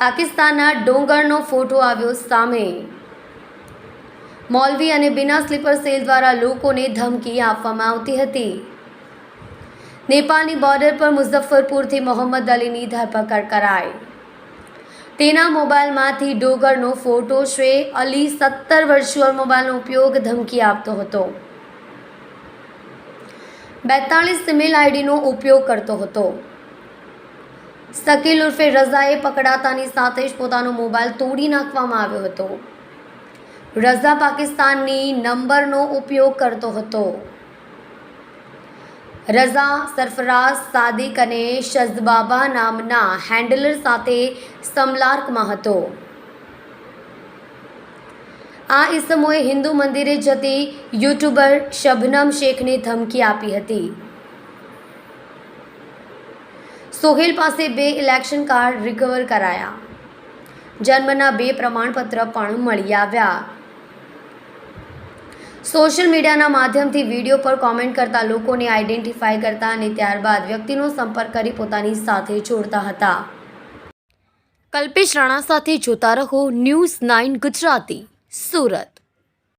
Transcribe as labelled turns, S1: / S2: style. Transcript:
S1: પાકિસ્તાનના ડોંગરનો ફોટો આવ્યો સામે. મોલવી અને બિના સ્લીપર સેલ દ્વારા લોકોને ધમકી આપવામાં આવતી હતી. નેપાળની બોર્ડર પર મુઝફ્ફરપુરથી મોહમ્મદ અલીની ધરપકડ કરાઈ. તેના મોબાઈલમાંથી ડોગરનો ફોટો છે. અલી સત્તર વર્ચ્યુઅલ મોબાઈલનો ઉપયોગ ધમકી આપતો હતો. બેતાળીસ ઈમેલ આઈડીનો ઉપયોગ કરતો હતો. શકીલ ઉર્ફે રઝાએ પકડાતાની સાથે જ પોતાનો મોબાઈલ તોડી નાખવામાં આવ્યો હતો. રઝા પાકિસ્તાનની નંબરનો ઉપયોગ કરતો હતો. રઝા સરફરાઝ સાદિક અને શઝબાબા નામના હેન્ડલર સાથે સમલાર્કમાં હતો. આ ઇસમોએ હિન્દુ મંદિરે જતી યુટ્યુબર શબનમ શેખને ધમકી આપી હતી. સોહેલ પાસે બે ઇલેક્શન કાર્ડ રિકવર કરાયા. જન્મના બે પ્રમાણપત્ર પણ મળી આવ્યા. સોશિયલ મીડિયાના માધ્યમથી વીડિયો પર કોમેન્ટ કરતા લોકોને આઈડેન્ટિફાય કરતા અને ત્યારબાદ વ્યક્તિનો સંપર્ક કરી પોતાની સાથે જોડતા હતા. કલ્પેશ રાણા સાથે જોતા રહો ન્યૂઝ નાઇન ગુજરાતી, સુરત.